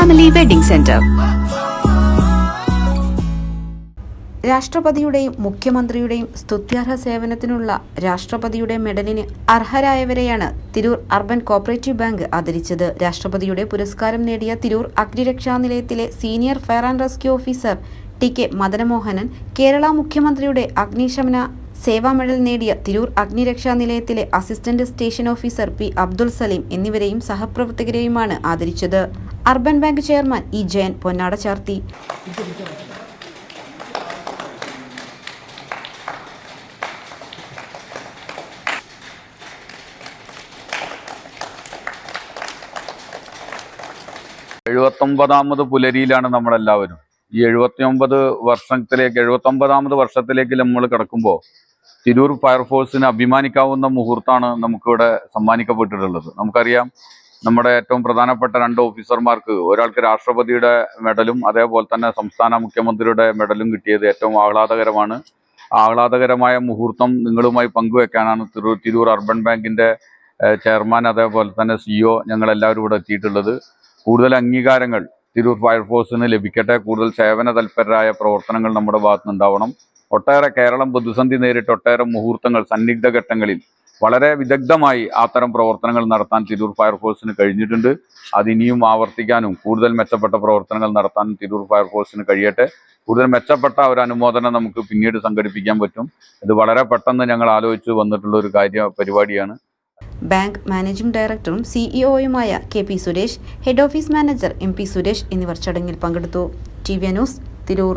Family wedding centre രാഷ്ട്രപതിയുടെയും മുഖ്യമന്ത്രിയുടെയും സ്തുത്യർഹ സേവനത്തിനുള്ള രാഷ്ട്രപതിയുടെ മെഡലിന് അർഹരായവരെയാണ് തിരൂർ അർബൻ കോപ്പറേറ്റീവ് ബാങ്ക് ആദരിച്ചത്. രാഷ്ട്രപതിയുടെ പുരസ്കാരം നേടിയ തിരൂർ അഗ്നിരക്ഷാ നിലയത്തിലെ senior fire and rescue officer T K Madanamohanan Kerala മുഖ്യമന്ത്രിയുടെ അഗ്നിശമന സേവാ മെഡൽ നേടിയ തിരൂർ അഗ്നിരക്ഷാ നിലയത്തിലെ assistant station officer P Abdul Salim എന്നിവരെയും സഹപ്രവർത്തകരെയുമാണ് ആദരിച്ചത്. Urban bank chairman E Jayan പൊന്നാട ചാർത്തി. എഴുപത്തൊമ്പതാമത് പുലരിയിലാണ് നമ്മളെല്ലാവരും. ഈ എഴുപത്തിയൊമ്പത് വർഷത്തിലേക്ക് എഴുപത്തൊമ്പതാമത് വർഷത്തിലേക്ക് നമ്മൾ കിടക്കുമ്പോൾ തിരൂർ ഫയർഫോഴ്സിന് അഭിമാനിക്കാവുന്ന മുഹൂർത്താണ് നമുക്കിവിടെ സമ്മാനിക്കപ്പെട്ടിട്ടുള്ളത്. നമുക്കറിയാം നമ്മുടെ ഏറ്റവും പ്രധാനപ്പെട്ട രണ്ട് ഓഫീസർമാർക്ക് ഒരാൾക്ക് രാഷ്ട്രപതിയുടെ മെഡലും അതേപോലെ തന്നെ സംസ്ഥാന മുഖ്യമന്ത്രിയുടെ മെഡലും കിട്ടിയത് ഏറ്റവും ആഹ്ലാദകരമാണ്. ആഹ്ലാദകരമായ മുഹൂർത്തം നിങ്ങളുമായി പങ്കുവെക്കാനാണ് തിരൂർ തിരൂർ അർബൻ ബാങ്കിന്റെ ചെയർമാൻ അതേപോലെ തന്നെ സിഇഒ ഞങ്ങളെല്ലാവരും ഇവിടെ എത്തിയിട്ടുള്ളത്. കൂടുതൽ അംഗീകാരങ്ങൾ തിരൂർ ഫയർഫോഴ്സിന് ലഭിക്കട്ടെ. കൂടുതൽ സേവന തൽപരരായ പ്രവർത്തനങ്ങൾ നമ്മുടെ ഭാഗത്ത് നിന്നുണ്ടാവണം ഒട്ടേറെ കേരളം പ്രതിസന്ധി നേരിട്ട് ഒട്ടേറെ മുഹൂർത്തങ്ങൾ സന്നിഗ്ധ ഘട്ടങ്ങളിൽ വളരെ വിദഗ്ധമായി അത്തരം പ്രവർത്തനങ്ങൾ നടത്താൻ തിരൂർ ഫയർഫോഴ്സിന് കഴിഞ്ഞിട്ടുണ്ട്. അതിനിയും ആവർത്തിക്കാനും കൂടുതൽ മെച്ചപ്പെട്ട പ്രവർത്തനങ്ങൾ നടത്താനും തിരൂർ ഫയർഫോഴ്സിന് കഴിയട്ടെ. കൂടുതൽ മെച്ചപ്പെട്ട ഒരു അനുമോദനം നമുക്ക് പിന്നീട് സംഘടിപ്പിക്കാൻ പറ്റും. ഇത് വളരെ പെട്ടെന്ന് ഞങ്ങൾ ആലോചിച്ച് വന്നിട്ടുള്ള ഒരു കാര്യ പരിപാടിയാണ്. ബാങ്ക് മാനേജിംഗ് ഡയറക്ടറും സിഇഒയുമായ K P Suresh head office manager M P Suresh എന്നിവർ ചടങ്ങിൽ പങ്കെടുത്തു. T V news Tirur.